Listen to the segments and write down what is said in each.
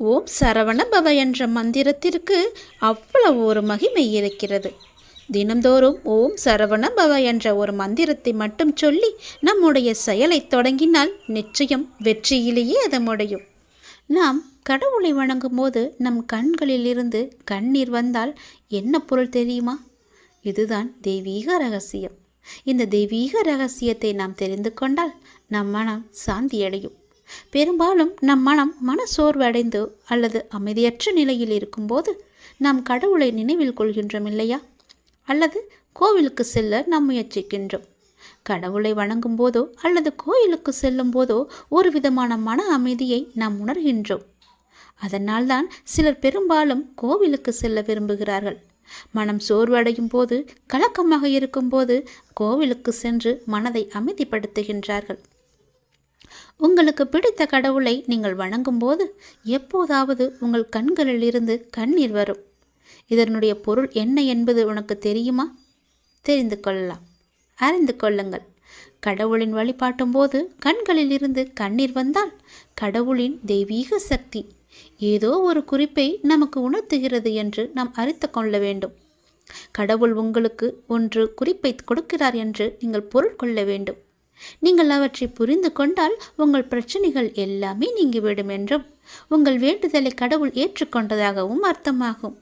ஓம் சரவண பவ என்ற மந்திரத்திற்கு அவ்வளவு ஒரு மகிமை இருக்கிறது. தினந்தோறும் ஓம் சரவண பவ என்ற ஒரு மந்திரத்தை மட்டும் சொல்லி நம்முடைய செயலை தொடங்கினால் நிச்சயம் வெற்றியிலேயே அது முடியும். நாம் கடவுளை வணங்கும் போது நம் கண்களிலிருந்து கண்ணீர் வந்தால் என்ன பொருள் தெரியுமா? இதுதான் தெய்வீக ரகசியம். இந்த தெய்வீக ரகசியத்தை நாம் தெரிந்து கொண்டால் நம் மனம் சாந்தியடையும். பெரும்பாலும் நம் மனம் மன சோர்வடைந்து அல்லது அமைதியற்ற நிலையில் இருக்கும்போது நாம் கடவுளை நினைவில் கொள்கின்றோம் இல்லையா? அல்லது கோவிலுக்கு செல்ல நாம் முயற்சிக்கின்றோம். கடவுளை வணங்கும் போதோ அல்லது கோயிலுக்கு செல்லும் போதோ ஒரு விதமான மன அமைதியை நாம் உணர்கின்றோம். அதனால்தான் சிலர் பெரும்பாலும் கோவிலுக்கு செல்ல விரும்புகிறார்கள். மனம் சோர்வடையும் போது கலக்கமாக இருக்கும்போது கோவிலுக்கு சென்று மனதை அமைதிப்படுத்துகின்றார்கள். உங்களுக்கு பிடித்த கடவுளை நீங்கள் வணங்கும்போது எப்போதாவது உங்கள் கண்களிலிருந்து கண்ணீர் வரும். இதனுடைய பொருள் என்ன என்பது உனக்கு தெரியுமா? தெரிந்து கொள்ளலாம். அறிந்து கொள்ளுங்கள். கடவுளின் வழிபாட்டும் போது கண்களில் இருந்து கண்ணீர் வந்தால் கடவுளின் தெய்வீக சக்தி ஏதோ ஒரு குறிப்பை நமக்கு உணர்த்துகிறது என்று நாம் அறிந்து கொள்ள வேண்டும். கடவுள் உங்களுக்கு ஒன்று குறிப்பை கொடுக்கிறார் என்று நீங்கள் பொருள் கொள்ள வேண்டும். நீங்கள் அவற்றை புரிந்து கொண்டால் உங்கள் பிரச்சனைகள் எல்லாமே நீங்கிவிடும் என்றும் உங்கள் வேண்டுதலை கடவுள் ஏற்றுக்கொண்டதாகவும் அர்த்தமாகும்.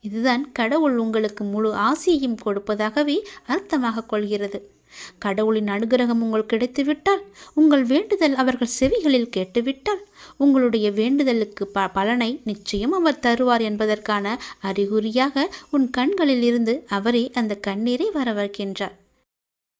இதுதான் கடவுள் உங்களுக்கு முழு ஆசையையும் கொடுப்பதாகவே அர்த்தமாக கொள்கிறது. கடவுளின் அனுகிரகம் உங்களுக்கு கிடைத்துவிட்டால் உங்கள் வேண்டுதல் அவர்கள் செவிகளில் கேட்டுவிட்டால் உங்களுடைய வேண்டுதலுக்கு ப பலனை நிச்சயம் அவர் தருவார் என்பதற்கான அறிகுறியாக உன் கண்களில் இருந்து அவரே அந்த கண்ணீரை வரவர்க்கின்றார்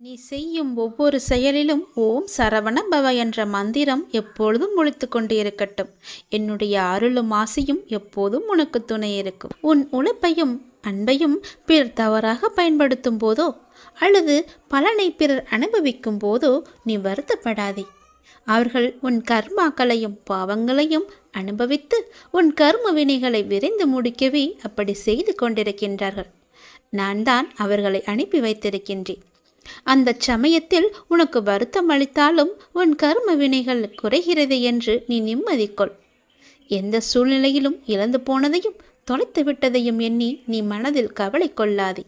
நீ செய்யும் ஒவ்வொரு செயலிலும் ஓம் சரவண பவ என்ற மந்திரம் எப்பொழுதும் ஒழித்து கொண்டு இருக்கட்டும் என்னுடைய அருளும் ஆசையும் எப்போதும் உனக்கு துணை இருக்கும். உன் உழைப்பையும் அன்பையும் பிறர் தவறாக பயன்படுத்தும் போதோ அல்லது பலனை பிறர் அனுபவிக்கும் போதோ நீ வருத்தப்படாதே. அவர்கள் உன் கர்மாக்களையும் பாவங்களையும் அனுபவித்து உன் கர்ம வினைகளை விரைந்து முடிக்கவே அப்படி செய்து கொண்டிருக்கின்றார்கள். நான் தான் அவர்களை அனுப்பி வைத்திருக்கின்றேன். அந்த சமயத்தில் உனக்கு வருத்தம் அளித்தாலும் உன் கர்ம வினைகள் குறைகிறது என்று நீ நிம்மதி கொள் எந்த சூழ்நிலையிலும் இழந்து போனதையும் தொலைத்து விட்டதையும் எண்ணி நீ மனதில் கவலை கொள்ளாதே.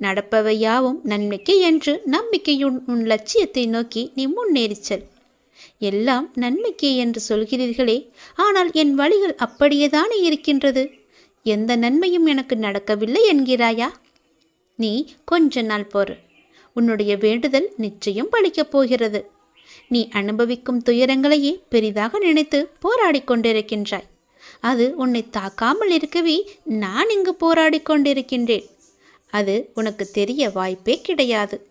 நடப்பவை யாவும் நன்மைக்கு என்று நம்பிக்கையுன் உன் லட்சியத்தை நோக்கி நீ முன்னேறிச்சல் எல்லாம் நன்மைக்கே என்று சொல்கிறீர்களே ஆனால் என் வழிகள் அப்படியேதானே இருக்கின்றது? எந்த நன்மையும் எனக்கு நடக்கவில்லை என்கிறாயா? நீ கொஞ்ச நாள் பொறு. உன்னுடைய வேண்டுதல் நிச்சயம் பழிக்கப் போகிறது. நீ அனுபவிக்கும் துயரங்களையே பெரிதாக நினைத்து போராடி கொண்டிருக்கின்றாய். அது உன்னை தாக்காமல் இருக்கவே நான் இங்கு போராடி கொண்டிருக்கின்றேன். அது உனக்கு தெரிய வாய்ப்பே கிடையாது.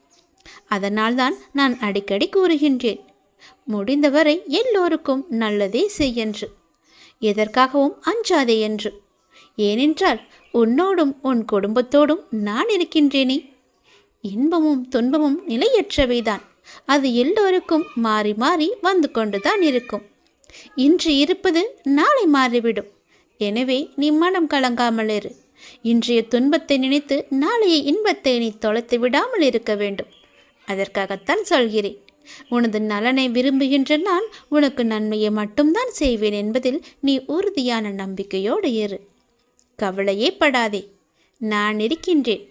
அதனால்தான் நான் அடிக்கடி கூறுகின்றேன். முடிந்தவரை எல்லோருக்கும் நல்லதே செய்யென்று. எதற்காகவும் அஞ்சாதே என்று. ஏனென்றால் உன்னோடும் உன் குடும்பத்தோடும் நான் இருக்கின்றேனே. இன்பமும் துன்பமும் நிலையற்றவைதான். அது எல்லோருக்கும் மாறி மாறி வந்து கொண்டுதான் இருக்கும். இன்று இருப்பது நாளை மாறிவிடும். எனவே நீ மனம் கலங்காமல் இரு. இன்றைய துன்பத்தை நினைத்து நாளைய இன்பத்தை நீ தொலைத்து விடாமல் இருக்க வேண்டும். அதற்காகத்தான் சொல்கிறேன். உனது நலனை விரும்புகின்ற நான் உனக்கு நன்மையை மட்டும்தான் செய்வேன் என்பதில் நீ உறுதியான நம்பிக்கையோடு இரு. கவலையே படாதே. நான் இருக்கின்றேன்.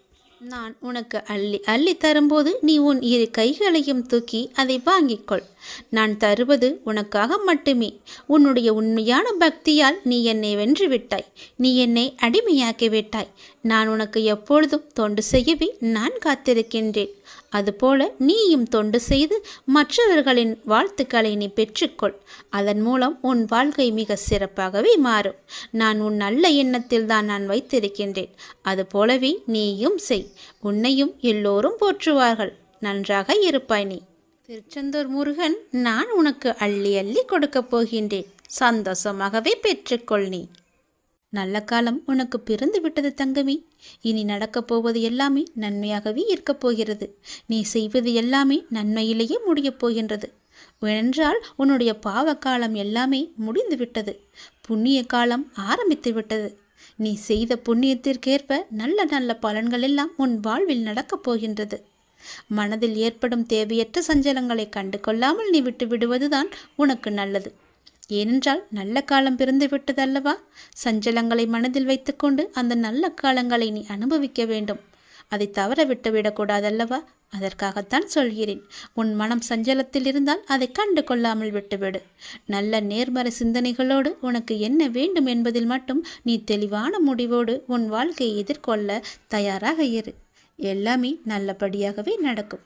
நான் உனக்கு அள்ளி அள்ளி தரும்போது நீ உன் இரு கைகளையும் தூக்கி அதை வாங்கிக்கொள். நான் தருவது உனக்காக மட்டுமே. உன்னுடைய உண்மையான பக்தியால் நீ என்னை வென்று விட்டாய். நீ என்னை அடிமையாக்கி விட்டாய். நான் உனக்கு எப்பொழுதும் தொண்டு செய்யவே நான் காத்திருக்கின்றேன். அதுபோல நீயும் தொண்டு செய்து மற்றவர்களின் வாழ்த்துக்களை நீ பெற்றுக்கொள். அதன் மூலம் உன் வாழ்க்கை மிக சிறப்பாகவே மாறும். நான் உன் நல்ல எண்ணத்தில் தான் நான் வைத்திருக்கின்றேன். அதுபோலவே நீயும் செய். உன்னையும் எல்லோரும் போற்றுவார்கள். நன்றாக இருப்பாய் நீ. திருச்செந்தூர் முருகன் நான் உனக்கு அள்ளி அள்ளி கொடுக்கப் போகின்றேன். சந்தோஷமாகவே பெற்றுக்கொள் நீ. நல்ல காலம் உனக்கு பிறந்து விட்டது தங்கமி. இனி நடக்கப் போவது எல்லாமே நன்மையாகவே இருக்கப் போகிறது. நீ செய்வது எல்லாமே நன்மையிலேயே முடியப் போகின்றது. ஏனென்றால் உன்னுடைய பாவ காலம் எல்லாமே முடிந்து விட்டது. புண்ணிய காலம் ஆரம்பித்து விட்டது. நீ செய்த புண்ணியத்திற்கேற்ப நல்ல நல்ல பலன்கள் எல்லாம் உன் வாழ்வில் நடக்கப் போகின்றது. மனதில் ஏற்படும் தேவையற்ற சஞ்சலங்களை கண்டு கொள்ளாமல் நீ விட்டு விடுவதுதான் உனக்கு நல்லது. ஏனென்றால் நல்ல காலம் பிறந்து விட்டதல்லவா? சஞ்சலங்களை மனதில் வைத்துக்கொண்டு அந்த நல்ல காலங்களை நீ அனுபவிக்க வேண்டும். அதை தவற விட்டு விடக்கூடாதல்லவா? அதற்காகத்தான் சொல்கிறேன். உன் மனம் சஞ்சலத்தில் இருந்தால் அதை கண்டு கொள்ளாமல் விட்டுவிடு. நல்ல நேர்மறை சிந்தனைகளோடு உனக்கு என்ன வேண்டும் என்பதில் மட்டும் நீ தெளிவான முடிவோடு உன் வாழ்க்கையை எதிர்கொள்ள தயாராக இரு. எல்லாமே நல்லபடியாகவே நடக்கும்.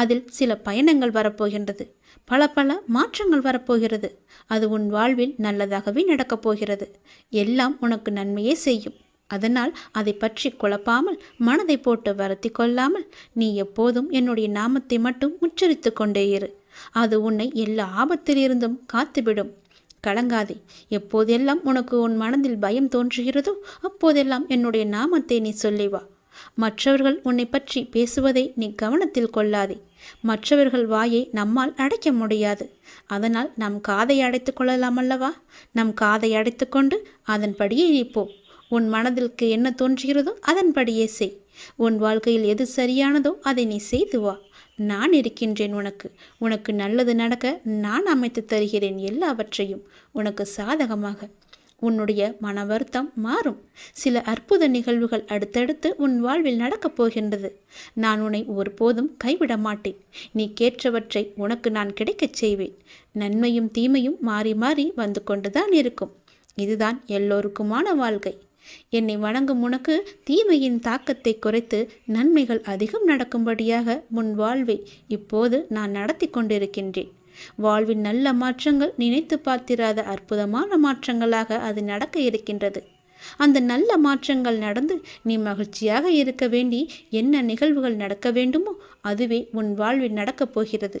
அதில் சில பயணங்கள் வரப்போகின்றது. பல பல மாற்றங்கள் வரப்போகிறது. அது உன் வாழ்வில் நல்லதாகவே நடக்கப் போகிறது. எல்லாம் உனக்கு நன்மையே செய்யும். அதனால் அதை பற்றி குழப்பாமல் மனதை போட்டு வருத்தி கொள்ளாமல் நீ எப்போதும் என்னுடைய நாமத்தை மட்டும் உச்சரித்து கொண்டே இரு. அது உன்னை எல்லா ஆபத்திலிருந்தும் காத்துவிடும். கலங்காதே. எப்போதெல்லாம் உனக்கு உன் மனதில் பயம் தோன்றுகிறதோ அப்போதெல்லாம் என்னுடைய நாமத்தை நீ சொல்லி வா மற்றவர்கள் உன்னை பற்றி பேசுவதை நீ கவனத்தில் கொள்ளாதே. மற்றவர்கள் வாயை நம்மால் அடைக்க முடியாது. அதனால் நம் காதை அடைத்து கொள்ளலாம் அல்லவா? நம் காதை அடைத்துக்கொண்டு அதன்படியே நீப்போம் உன் மனதிற்கு என்ன தோன்றுகிறதோ அதன்படியே செய். உன் வாழ்க்கையில் எது சரியானதோ அதை நீ செய்து வா. நான் இருக்கின்றேன் உனக்கு. உனக்கு நல்லது நடக்க நான் அமைத்து தருகிறேன் எல்லாவற்றையும் உனக்கு சாதகமாக. உன்னுடைய மன வருத்தம் மாறும். சில அற்புத நிகழ்வுகள் அடுத்தடுத்து உன் வாழ்வில் நடக்கப் போகின்றது. நான் உன்னை ஒருபோதும் கைவிட மாட்டேன். நீ கேட்டவற்றை உனக்கு நான் கிடைக்கச் செய்வேன். நன்மையும் தீமையும் மாறி மாறி வந்து கொண்டுதான் இருக்கும். இதுதான் எல்லோருக்குமான வாழ்க்கை. என்னை வணங்கும் உனக்கு தீமையின் தாக்கத்தை குறைத்து நன்மைகள் அதிகம் நடக்கும்படியாக முன் வாழ்வை இப்போது நான் நடத்தி கொண்டிருக்கின்றேன். வாழ்வின் நல்ல மாற்றங்கள் நினைத்து பார்த்திராத அற்புதமான மாற்றங்களாக அது நடக்க இருக்கின்றது. அந்த நல்ல மாற்றங்கள் நடந்து நீ மகிழ்ச்சியாக இருக்க வேண்டி என்ன நிகழ்வுகள் நடக்க வேண்டுமோ அதுவே உன் வாழ்வில் நடக்கப் போகிறது.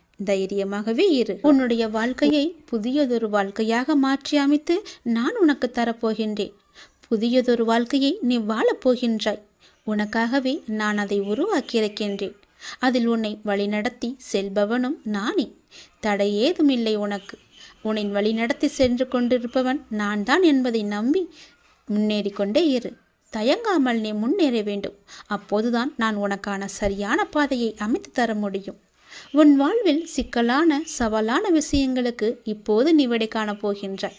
தைரியமாகவே இரு. உன்னுடைய வாழ்க்கையை புதியதொரு வாழ்க்கையாக மாற்றி அமைத்து நான் உனக்கு தரப்போகின்றேன். புதியதொரு வாழ்க்கையை நீ வாழப்போகின்றாய் உனக்காகவே நான் அதை உருவாக்கியிருக்கின்றேன். அதில் உன்னை வழிநடத்தி செல்பவனும் நானே. தடை ஏதுமில்லை உனக்கு. உன்னை வழிநடத்தி சென்று கொண்டிருப்பவன் நான் தான் என்பதை நம்பி முன்னேறி கொண்டே இரு. தயங்காமல் நீ முன்னேற வேண்டும். அப்போதுதான் நான் உனக்கான சரியான பாதையை அமைத்து தர முடியும். உன் வாழ்வில் சிக்கலான சவாலான விஷயங்களுக்கு இப்போது நீ விடை காணப் போகின்றாய்.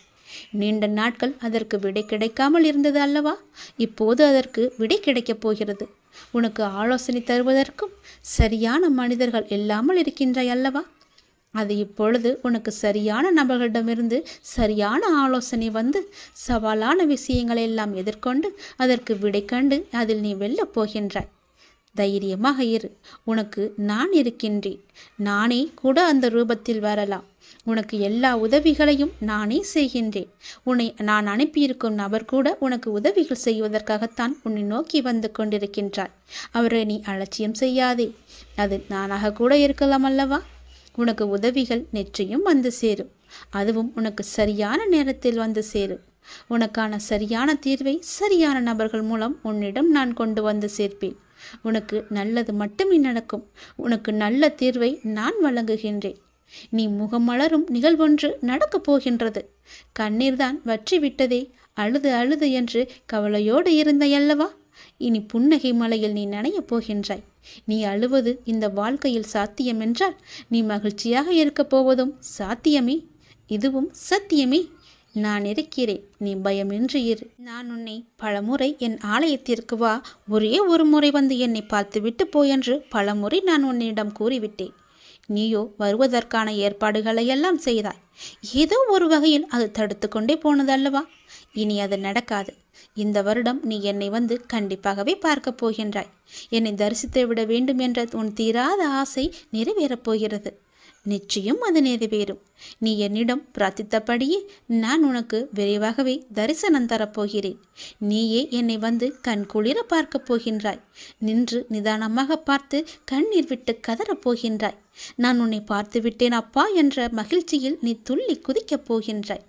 நீண்ட நாட்கள் அதற்கு விடை கிடைக்காமல் இருந்தது அல்லவா? இப்போது அதற்கு விடை கிடைக்கப் போகிறது. உனக்கு ஆலோசனை தருவதற்கும் சரியான மனிதர்கள் இல்லாமல் இருக்கின்றாய் அல்லவா? அது இப்பொழுது உனக்கு சரியான நபர்களிடமிருந்து சரியான ஆலோசனை வந்து சவாலான விஷயங்களை எல்லாம் எதிர்கொண்டு அதற்கு விடை கண்டு அதில் நீ வெல்லப் போகின்றாய். தைரியமாக இரு. உனக்கு நான் இருக்கின்றேன். நானே கூட அந்த ரூபத்தில் வரலாம். உனக்கு எல்லா உதவிகளையும் நானே செய்கின்றேன். உன்னை நான் அனுப்பியிருக்கும் நபர் கூட உனக்கு உதவிகள் செய்வதற்காகத்தான் உன்னை நோக்கி வந்து கொண்டிருக்கின்றாய் அவரை நீ அலட்சியம் செய்யாதே. அது நானாக கூட இருக்கலாம் அல்லவா? உனக்கு உதவிகள் நிச்சயம் வந்து சேரும். அதுவும் உனக்கு சரியான நேரத்தில் வந்து சேரும். உனக்கான சரியான தீர்வை சரியான நபர்கள் மூலம் உன்னிடம் நான் கொண்டு வந்து சேர்ப்பேன். உனக்கு நல்லது மட்டுமே நடக்கும். உனக்கு நல்ல தீர்வை நான் வழங்குகின்றேன். நீ முகமலரும் நிகழ்வொன்று நடக்கப் போகின்றது. கண்ணீர்தான் வற்றி விட்டதே அழுது அழுது என்று கவலையோடு இருந்தையல்லவா இனி புன்னகை மலையில் நீ நனையப் போகின்றாய். நீ அழுவது இந்த வாழ்க்கையில் சாத்தியம் என்றால் நீ மகிழ்ச்சியாக இருக்கப் போவதும் சாத்தியமே. இதுவும் சத்தியமே. நான் இருக்கிறேன். நீ பயமின்றி இரு. நான் உன்னை பலமுறை என் ஆலயத்திற்கு வா. ஒரே ஒரு முறை வந்து என்னை பார்த்துவிட்டு போயென்று பலமுறை நான் உன்னிடம் கூறிவிட்டேன். நீயோ வருவதற்கான ஏற்பாடுகளை எல்லாம் செய்தாய். ஏதோ ஒரு வகையில் அது தடுத்து கொண்டே போனதல்லவா? இனி அது நடக்காது. இந்த வருடம் நீ என்னை வந்து கண்டிப்பாகவே பார்க்கப் போகின்றாய். என்னை தரிசித்து விட வேண்டும் என்ற உன் தீராத ஆசை நிறைவேறப் போகிறது. நிச்சயம் அது நிறைவேறும். நீ என்னிடம் பிரார்த்தித்தபடியே நான் உனக்கு விரைவாகவே தரிசனம் தரப்போகிறேன். நீயே என்னை வந்து கண்குளிர பார்க்கப் போகின்றாய். நின்று நிதானமாக பார்த்து கண்ணீர் விட்டு கதறப் போகின்றாய். நான் உன்னை பார்த்து விட்டேன் அப்பா என்ற மகிழ்ச்சியில் நீ துள்ளி குதிக்கப் போகின்றாய்.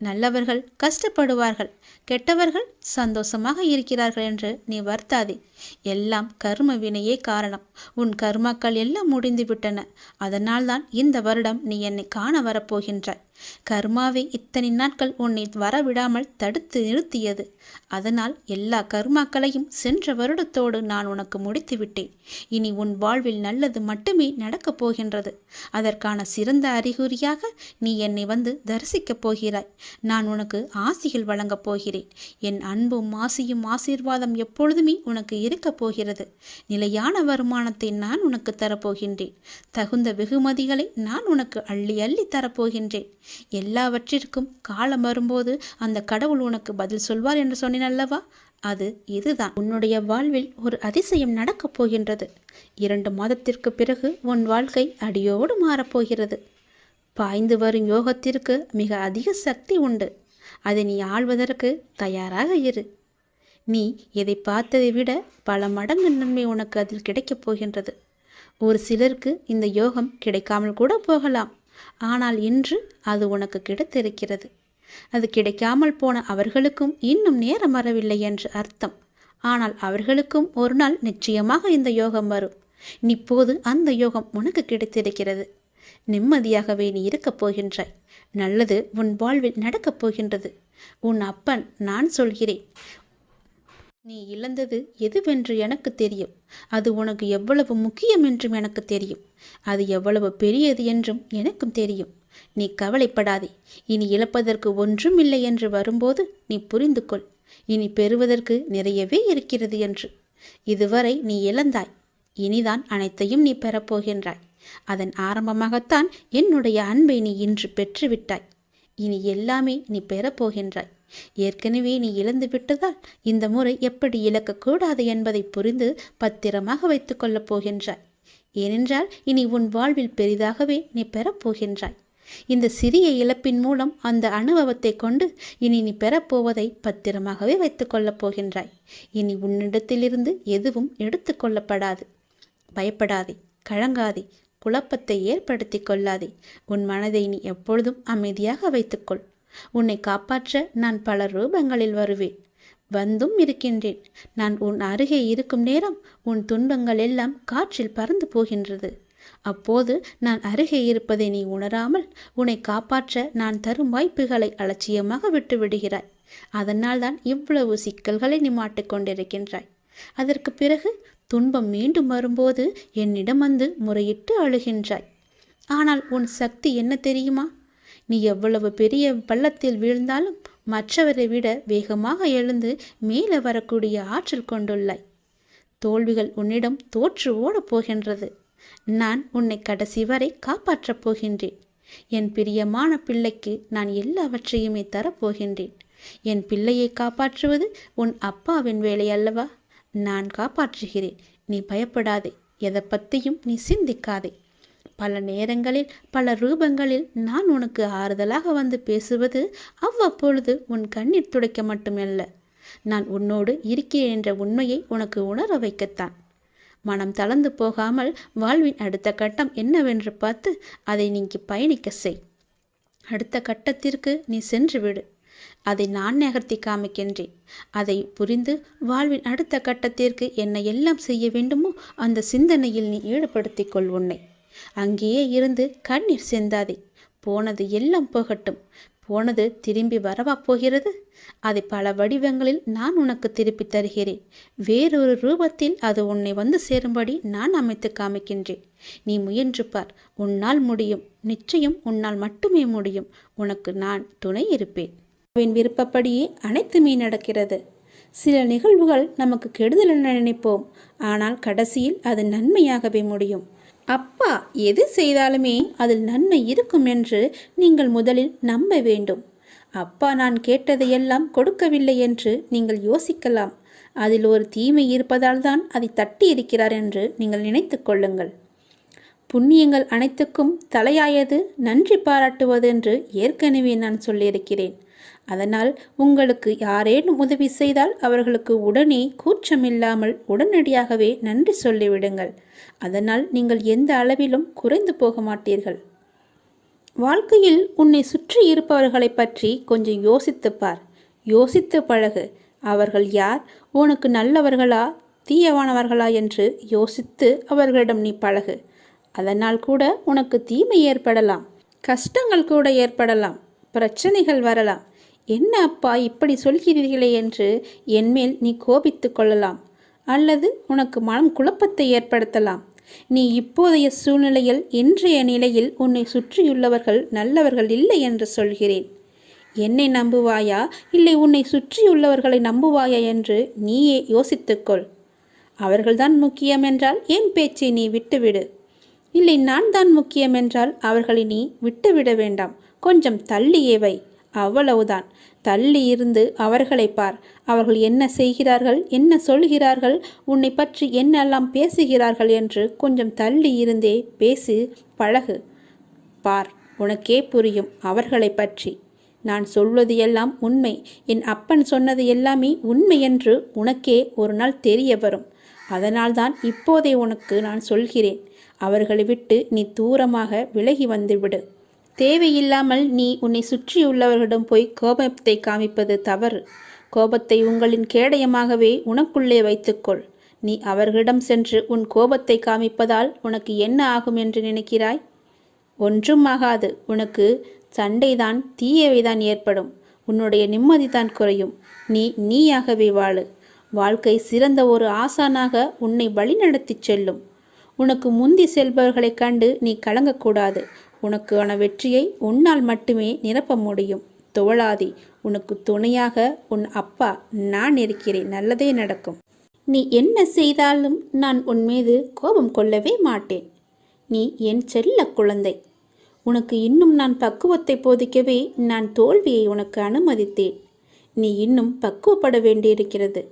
நல்லவர்கள் கஷ்டப்படுவார்கள். கெட்டவர்கள் சந்தோஷமாக இருக்கிறார்கள் என்று நீ வருத்தாதே. எல்லாம் கர்ம வினையே காரணம். உன் கர்மாக்கள் எல்லாம் முடிந்துவிட்டன. அதனால்தான் இந்த வருடம் நீ என்னை காண வரப்போகின்றாய். கர்மாவே இத்தனை நாட்கள் உன்னை வரவிடாமல் தடுத்து நிறுத்தியது. அதனால் எல்லா கர்மாக்களையும் சென்ற வருடத்தோடு நான் உனக்கு முடித்து விட்டேன் இனி உன் வாழ்வில் நல்லது மட்டுமே நடக்கப் போகின்றது. அதற்கான சிறந்த அறிகுறியாக நீ என்னை வந்து தரிசிக்கப் போகிறாய். நான் உனக்கு ஆசிகள் வழங்கப் போகிறேன். என் அன்பும் ஆசியும் ஆசீர்வாதம் எப்பொழுதுமே உனக்கு இருக்கப் போகிறது. நிலையான வருமானத்தை நான் உனக்கு தரப்போகின்றேன் தகுந்த வெகுமதிகளை நான் உனக்கு அள்ளி அள்ளி தரப்போகின்றேன் எல்லாவற்றிற்கும் காலம் வரும்போது அந்த கடவுள் உனக்கு பதில் சொல்வார் என்று சொன்னேன் அல்லவா? அது இதுதான். உன்னுடைய வாழ்வில் ஒரு அதிசயம் நடக்கப் போகின்றது. இரண்டு மாதத்திற்கு பிறகு உன் வாழ்க்கை அடியோடு மாறப்போகிறது பாய்ந்து வரும் யோகத்திற்கு மிக அதிக சக்தி உண்டு. அதை நீ ஆள்வதற்கு தயாராக இரு. நீ எதை பார்த்ததை விட பல மடங்கு நன்மை உனக்கு அதில் கிடைக்கப் போகின்றது. ஒரு சிலருக்கு இந்த யோகம் கிடைக்காமல் கூட போகலாம். ஆனால் இன்று அது உனக்கு கிடைத்திருக்கிறது. அது கிடைக்காமல் போன அவர்களுக்கும் இன்னும் நேரம் வரவில்லை என்று அர்த்தம். ஆனால் அவர்களுக்கும் ஒரு நாள் நிச்சயமாக இந்த யோகம் வரும். இப்போது அந்த யோகம் உனக்கு கிடைத்திருக்கிறது. நிம்மதியாகவே நீ இருக்கப் போகின்றாய். நல்லது உன் வாழ்வில் நடக்கப் போகின்றது. உன் அப்பன் நான் சொல்கிறேன். நீ இழந்தது எதுவென்று எனக்கு தெரியும். அது உனக்கு எவ்வளவு முக்கியம் என்றும் எனக்கு தெரியும். அது எவ்வளவு பெரியது என்றும் எனக்கும் தெரியும். நீ கவலைப்படாதே. இனி இழப்பதற்கு ஒன்றும் இல்லை என்று வரும்போது நீ புரிந்து கொள் இனி பெறுவதற்கு நிறையவே இருக்கிறது என்று. இதுவரை நீ இழந்தாய். இனிதான் அனைத்தையும் நீ பெறப்போகின்றாய். அதன் ஆரம்பமாகத்தான் என்னுடைய அன்பை நீ இன்று பெற்றுவிட்டாய். இனி எல்லாமே நீ பெறப்போகின்றாய். ஏற்கனவே நீ இழந்து விட்டதால் இந்த முறை எப்படி இழக்கக்கூடாது என்பதை புரிந்து பத்திரமாக வைத்துக் கொள்ளப் போகின்றாய். ஏனென்றால் இனி உன் வாழ்வில் பெரிதாகவே நீ பெறப்போகின்றாய் இந்த சிறிய இழப்பின் மூலம் அந்த அனுபவத்தை கொண்டு இனி நீ பெறப்போவதை பத்திரமாகவே வைத்துக் கொள்ளப் போகின்றாய். இனி உன்னிடத்திலிருந்து எதுவும் எடுத்துக்கொள்ளப்படாது பயப்படாதே கழங்காதே குழப்பத்தை ஏற்படுத்தி கொள்ளாதே. உன் மனதை நீ எப்பொழுதும் அமைதியாக வைத்துக்கொள் உன்னை காப்பாற்ற நான் பல ரூபங்களில் வருவேன். வந்தும் இருக்கின்றேன். நான் உன் அருகே இருக்கும் நேரம் உன் துன்பங்கள் எல்லாம் காற்றில் பறந்து போகின்றது. அப்போது நான் அருகே இருப்பதை நீ உணராமல் உன்னை காப்பாற்ற நான் தரும் வாய்ப்புகளை அலட்சியமாக விட்டு விடுகிறாய். அதனால் தான் இவ்வளவு சிக்கல்களை நீ மாட்டிக்கொண்டிருக்கின்றாய் அதற்கு பிறகு துன்பம் மீண்டும் வரும்போது என்னிடம் வந்து முறையிட்டு அழுகின்றாய். ஆனால் உன் சக்தி என்ன தெரியுமா? நீ எவ்வளவு பெரிய பள்ளத்தில் வீழ்ந்தாலும் மற்றவரை விட வேகமாக எழுந்து மேலே வரக்கூடிய ஆற்றல் கொண்டுள்ளாய். தோல்விகள் உன்னிடம் தோற்று ஓடப் போகின்றது. நான் உன்னை கடைசி வரை காப்பாற்றப் போகின்றேன். என் பிரியமான பிள்ளைக்கு நான் எல்லாவற்றையுமே தரப்போகின்றேன் என் பிள்ளையை காப்பாற்றுவது உன் அப்பாவின் வேலை அல்லவா? நான் காப்பாற்றுகிறேன். நீ பயப்படாதே. எதை பற்றியும் நீ சிந்திக்காதே. பல நேரங்களில் பல ரூபங்களில் நான் உனக்கு ஆறுதலாக வந்து பேசுவது அவ்வப்பொழுது உன் கண்ணீர் துடைக்க மட்டுமல்ல. நான் உன்னோடு இருக்கிறேன் என்ற உண்மையை உனக்கு உணர வைக்கத்தான். மனம் தளர்ந்து போகாமல் வாழ்வின் அடுத்த கட்டம் என்னவென்று பார்த்து அதை நீங்கி பயணிக்க செய். அடுத்த கட்டத்திற்கு நீ சென்று விடு. அதை நான் நகர்த்தி காமிக்கின்றேன். அதை புரிந்து வாழ்வின் அடுத்த கட்டத்திற்கு என்ன எல்லாம் செய்ய வேண்டுமோ அந்த சிந்தனையில் நீ ஈடுபடுத்திக் கொள் உன்னை. அங்கேயே இருந்து கண்ணீர் சிந்தாதே. போனது எல்லாம் போகட்டும். போனது திரும்பி வரவா போகிறது? அதை பல வடிவங்களில் நான் உனக்கு திருப்பி தருகிறேன். வேறொரு ரூபத்தில் அது உன்னை வந்து சேரும்படி நான் அமைத்து காமிக்கின்றேன். நீ முயன்று பார். உன்னால் முடியும். நிச்சயம் உன்னால் மட்டுமே முடியும். உனக்கு நான் துணை இருப்பேன். அவன் விருப்பப்படியே அனைத்துமே நடக்கிறது. சில நிகழ்வுகள் நமக்கு கெடுதல் என நினைப்போம். ஆனால் கடைசியில் அது நன்மையாகவே முடியும். அப்பா எது செய்தாலுமே அதில் நன்மை இருக்கும் என்று நீங்கள் முதலில் நம்ப வேண்டும். அப்பா நான் கேட்டதையெல்லாம் கொடுக்கவில்லை என்று நீங்கள் யோசிக்கலாம். அதில் ஒரு தீமை இருப்பதால் தான் அதை தட்டி இருக்கிறார் என்று நீங்கள் நினைத்து கொள்ளுங்கள். புண்ணியங்கள் அனைத்துக்கும் தலையாயது நன்றி பாராட்டுவது என்று ஏற்கனவே நான் சொல்லியிருக்கிறேன். அதனால் உங்களுக்கு யாரேனும் உதவி செய்தால் அவர்களுக்கு உடனே கூச்சமில்லாமல் உடனடியாகவே நன்றி சொல்லிவிடுங்கள். அதனால் நீங்கள் எந்த அளவிலும் குறைந்து போக மாட்டீர்கள். வாழ்க்கையில் உன்னை சுற்றி இருப்பவர்களை பற்றி கொஞ்சம் யோசித்து பார். யோசித்து பழகு அவர்கள் யார்? உனக்கு நல்லவர்களா? தீயவானவர்களா? என்று யோசித்து அவர்களிடம் நீ பழகு. அதனால் கூட உனக்கு தீமை ஏற்படலாம். கஷ்டங்கள் கூட ஏற்படலாம். பிரச்சனைகள் வரலாம். என்ன அப்பா இப்படி சொல்கிறீர்களே என்று என்மேல் நீ கோபித்து கொள்ளலாம். அல்லது உனக்கு மனம் குழப்பத்தை ஏற்படுத்தலாம். நீ இப்போதைய சூழ்நிலையில் இன்றைய நிலையில் உன்னை சுற்றியுள்ளவர்கள் நல்லவர்கள் இல்லை என்று சொல்கிறேன். என்னை நம்புவாயா? இல்லை உன்னை சுற்றியுள்ளவர்களை நம்புவாயா என்று நீயே யோசித்துக்கொள் அவர்கள்தான் முக்கியம் என்றால் என் பேச்சை நீ விட்டுவிடு? இல்லை நான் தான் முக்கியம் என்றால் அவர்களை நீ விட்டுவிட வேண்டாம். கொஞ்சம் தள்ளியே வை. அவ்வளவுதான். தள்ளி இருந்து அவர்களை பார். அவர்கள் என்ன செய்கிறார்கள்? என்ன சொல்கிறார்கள்? உன்னை பற்றி என்னெல்லாம் பேசுகிறார்கள்? என்று கொஞ்சம் தள்ளி இருந்தே பேசி பழகு. பார் உனக்கே புரியும் அவர்களை பற்றி. நான் சொல்வது எல்லாம் உண்மை. என் அப்பன் சொன்னது எல்லாமே உண்மை என்று உனக்கே ஒரு நாள் தெரிய வரும். அதனால்தான் இப்போதே உனக்கு நான் சொல்கிறேன். அவர்களை விட்டு நீ தூரமாக விலகி வந்துவிடு தேவையில்லாமல் நீ உன்னை சுற்றியுள்ளவர்களிடம் போய் கோபத்தை காமிப்பது தவறு. கோபத்தை உங்களின் கேடயமாகவே உனக்குள்ளே வைத்துக்கொள். நீ அவர்களிடம் சென்று உன் கோபத்தை காமிப்பதால் உனக்கு என்ன ஆகும் என்று நினைக்கிறாய்? ஒன்றும் ஆகாது உனக்கு சண்டைதான் தீயவைதான் ஏற்படும். உன்னுடைய நிம்மதிதான் குறையும். நீ நீயாகவே வாழு. வாழ்க்கை சிறந்த ஒரு ஆசானாக உன்னை வழிநடத்திச் செல்லும். உனக்கு முந்தி செல்பவர்களைக் கண்டு நீ கலங்கக்கூடாது. உனக்கான வெற்றியை உன்னால் மட்டுமே நிரப்ப முடியும். துவளாதி உனக்கு துணையாக உன் அப்பா நான் இருக்கிறேன். நல்லதே நடக்கும். நீ என்ன செய்தாலும் நான் உன் மீது கோபம் கொள்ளவே மாட்டேன். நீ என் செல்ல குழந்தை. உனக்கு இன்னும் நான் பக்குவத்தை போதிக்கவே நான் தோல்வியை உனக்கு அனுமதித்தேன். நீ இன்னும் பக்குவப்பட வேண்டியிருக்கிறது.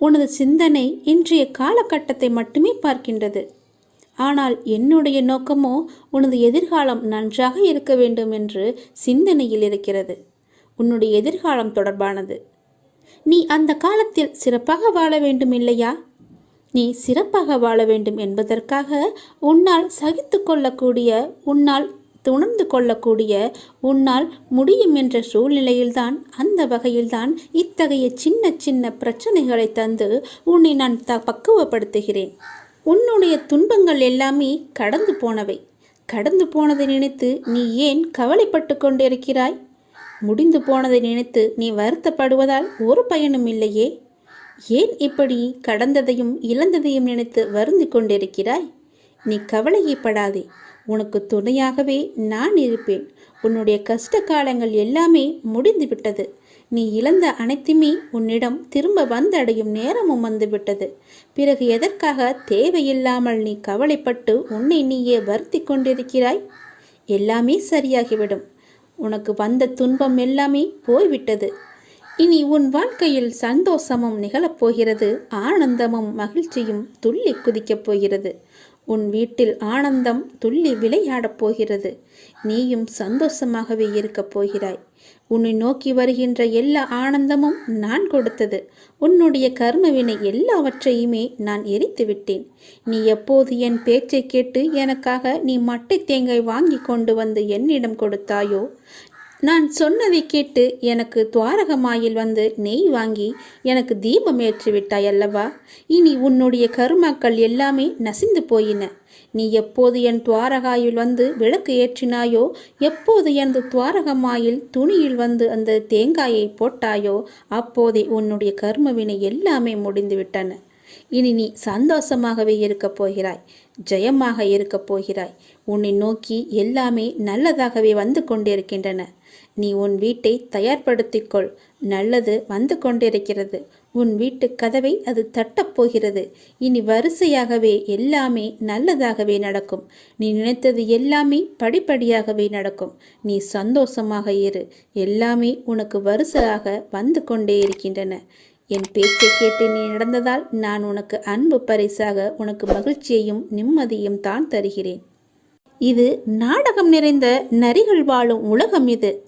உனது சிந்தனை இன்றைய காலகட்டத்தை மட்டுமே பார்க்கின்றது. ஆனால் என்னுடைய நோக்கமோ உனது எதிர்காலம் நன்றாக இருக்க வேண்டும் என்று சிந்தனையில் இருக்கிறது. உன்னுடைய எதிர்காலம் தொடர்பானது. நீ அந்த காலத்தில் சிறப்பாக வாழ வேண்டும் இல்லையா நீ சிறப்பாக வாழ வேண்டும் என்பதற்காக உன்னால் சகித்து கொள்ளக்கூடிய உன்னால் உணர்ந்து கொள்ளக்கூடிய உன்னால் முடியும் என்ற சூழ்நிலையில்தான் அந்த வகையில்தான் இத்தகைய சின்ன சின்ன பிரச்சனைகளை தந்து உன்னை நான் த பக்குவப்படுத்துகிறேன். உன்னுடைய துன்பங்கள் எல்லாமே கடந்து போனவை. கடந்து போனதை நினைத்து நீ ஏன் கவலைப்பட்டு கொண்டிருக்கிறாய்? முடிந்து போனதை நினைத்து நீ வருத்தப்படுவதால் ஒரு பயனும் இல்லையே. ஏன் இப்படி கடந்ததையும் இழந்ததையும் நினைத்து வருந்தி கொண்டிருக்கிறாய்? நீ கவலையப்படாதே. உனக்கு துணையாகவே நான் இருப்பேன். உன்னுடைய கஷ்ட காலங்கள் எல்லாமே முடிந்து விட்டது. நீ இழந்த அனைத்துமே உன்னிடம் திரும்ப வந்தடையும் நேரமும் வந்துவிட்டது பிறகு எதற்காக தேவையில்லாமல் நீ கவலைப்பட்டு உன்னை நீயே வருத்தி கொண்டிருக்கிறாய்? எல்லாமே சரியாகிவிடும். உனக்கு வந்த துன்பம் எல்லாமே போய்விட்டது. இனி உன் வாழ்க்கையில் சந்தோஷமும் நிகழப்போகிறது ஆனந்தமும் மகிழ்ச்சியும் துள்ளி குதிக்கப் போகிறது. உன் வீட்டில் ஆனந்தம் துள்ளி விளையாடப் போகிறது. நீயும் சந்தோஷமாகவே இருக்கப் போகிறாய். உன்னை நோக்கி வருகின்ற எல்லா ஆனந்தமும் நான் கொடுத்தது. உன்னுடைய கர்மவினை எல்லாவற்றையுமே நான் எரித்து விட்டேன். நீ எப்போது என் பேச்சை கேட்டு எனக்காக நீ மட்டை தேங்காய் வாங்கி கொண்டு வந்து என்னிடம் கொடுத்தாயோ? நான் சொன்னதை கேட்டு எனக்கு துவாரகமாயில் வந்து நெய் வாங்கி எனக்கு தீபம் ஏற்றி அல்லவா? இனி உன்னுடைய கருமாக்கள் எல்லாமே நசிந்து போயின. நீ எப்போது என் துவாரகாயில் வந்து விளக்கு ஏற்றினாயோ எப்போது எனது துவாரகமாயில் துணியில் வந்து அந்த தேங்காயை போட்டாயோ அப்போதே உன்னுடைய கர்மவினை எல்லாமே முடிந்து விட்டன இனி நீ சந்தோஷமாகவே இருக்கப் போகிறாய் ஜெயமாக இருக்கப் போகிறாய். உன்னை நோக்கி எல்லாமே நல்லதாகவே வந்து கொண்டிருக்கின்றன. நீ உன் வீட்டை தயார்படுத்திக்கொள் நல்லது வந்து கொண்டிருக்கிறது. உன் வீட்டு கதவை அது தட்டப் போகிறது. இனி வரிசையாகவே எல்லாமே நல்லதாகவே நடக்கும். நீ நினைத்தது எல்லாமே படிப்படியாகவே நடக்கும். நீ சந்தோஷமாக இரு. எல்லாமே உனக்கு வரிசையாக வந்து கொண்டே இருக்கின்றன. என் பேச்சை கேட்டு நீ நடந்ததால் நான் உனக்கு அன்பு பரிசாக உனக்கு மகிழ்ச்சியையும் நிம்மதியும் தான் தருகிறேன். இது நாடகம் நிறைந்த நரிகள் வாழும் உலகம் இது.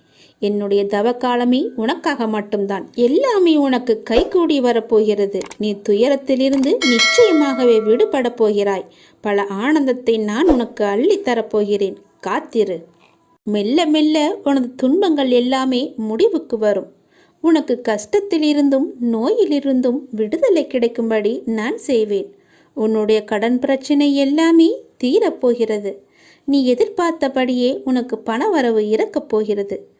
என்னுடைய தவக்காலமே உனக்காக மட்டும்தான். எல்லாமே உனக்கு கைகூடி வரப்போகிறது. நீ துயரத்திலிருந்து நிச்சயமாகவே விடுபடப் போகிறாய். பல ஆனந்தத்தை நான் உனக்கு அள்ளித் தரப்போகிறேன். காத்திரு. மெல்ல மெல்ல உனது துன்பங்கள் எல்லாமே முடிவுக்கு வரும். உனக்கு கஷ்டத்திலிருந்தும் நோயிலிருந்தும் விடுதலை கிடைக்கும்படி நான் செய்வேன். உன்னுடைய கடன் பிரச்சனை எல்லாமே தீரப்போகிறது. நீ எதிர்பார்த்தபடியே உனக்கு பணவரவு இறக்கப் போகிறது.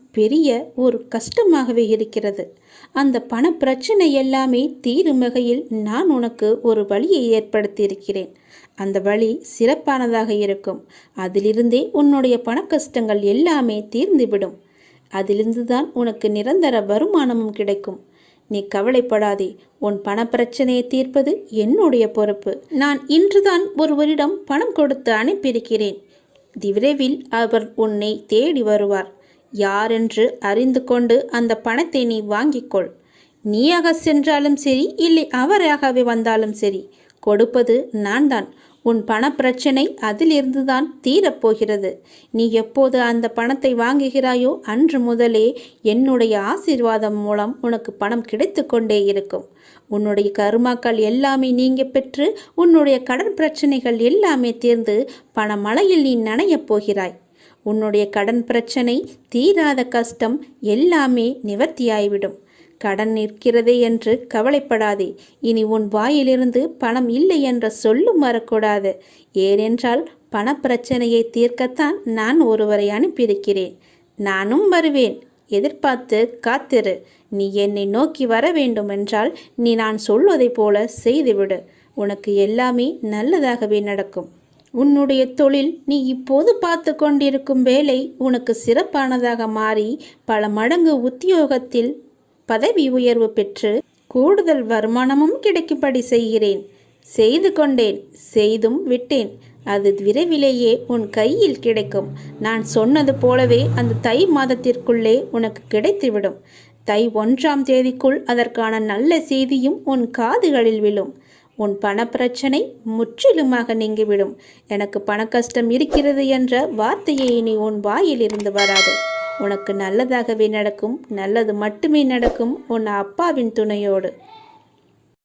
பெரிய ஒரு கஷ்டமாகவே இருக்கிறது. அந்த பண பிரச்சனை எல்லாமே தீரும் வகையில் நான் உனக்கு ஒரு வழியை ஏற்படுத்தியிருக்கிறேன். அந்த வழி சிறப்பானதாக இருக்கும். அதிலிருந்தே உன்னுடைய பண கஷ்டங்கள் எல்லாமே தீர்ந்துவிடும். அதிலிருந்து தான் உனக்கு நிரந்தர வருமானமும் கிடைக்கும். நீ கவலைப்படாதே. உன் பணப்பிரச்சனையை தீர்ப்பது என்னுடைய பொறுப்பு. நான் இன்றுதான் ஒருவரிடம் பணம் கொடுத்து அனுப்பியிருக்கிறேன். விரைவில் அவர் உன்னை தேடி வருவார். யாரென்று அறிந்து கொண்டு அந்த பணத்தை நீ வாங்கிக்கொள். நீயாக சென்றாலும் சரி இல்லை அவராகவே வந்தாலும் சரி கொடுப்பது நான் தான் உன் பண பிரச்சனை அதிலிருந்து தான் தீரப்போகிறது. நீ எப்போது அந்த பணத்தை வாங்குகிறாயோ அன்று முதலே என்னுடைய ஆசீர்வாதம் மூலம் உனக்கு பணம் கிடைத்து கொண்டே இருக்கும். உன்னுடைய கருமாக்கள் எல்லாமே நீங்க பெற்று உன்னுடைய கடன் பிரச்சனைகள் எல்லாமே தீர்ந்து பணமழையில் நீ நனையப் போகிறாய். உன்னுடைய கடன் பிரச்சனை தீராத கஷ்டம் எல்லாமே நிவர்த்தியாய்விடும். கடன் நிற்கிறதே என்று கவலைப்படாதே. இனி உன் வாயிலிருந்து பணம் இல்லை என்ற சொல்லும் வரக்கூடாது. ஏனென்றால் பணப்பிரச்சனையை தீர்க்கத்தான் நான் ஒருவரை அனுப்பியிருக்கிறேன். நானும் வருவேன். எதிர்பார்த்து காத்திரு. நீ என்னை நோக்கி வர வேண்டுமென்றால் நீ நான் சொல்வதைப் போல செய்துவிடு. உனக்கு எல்லாமே நல்லதாகவே நடக்கும். உன்னுடைய தொழில் நீ இப்போது பார்த்து கொண்டிருக்கும் வேலை உனக்கு சிறப்பானதாக மாறி பல மடங்கு உத்தியோகத்தில் பதவி உயர்வு பெற்று கூடுதல் வருமானமும் கிடைக்கும்படி செய்கிறேன். செய்து கொண்டேன் செய்தும் விட்டேன். அது விரைவிலேயே உன் கையில் கிடைக்கும். நான் சொன்னது போலவே அந்த தை மாதத்திற்குள்ளே உனக்கு கிடைத்துவிடும். தை ஒன்றாம் தேதிக்குள் அதற்கான நல்ல செய்தியும் உன் காதுகளில் விழும். உன் பணப்பிரச்சனை முற்றிலுமாக நீங்கிவிடும். எனக்கு பண கஷ்டம் இருக்கிறது என்ற வார்த்தையை இனி உன் வாயில் இருந்து வராது. உனக்கு நல்லதாகவே நடக்கும் நல்லது மட்டுமே நடக்கும் உன் அப்பாவின் துணையோடு.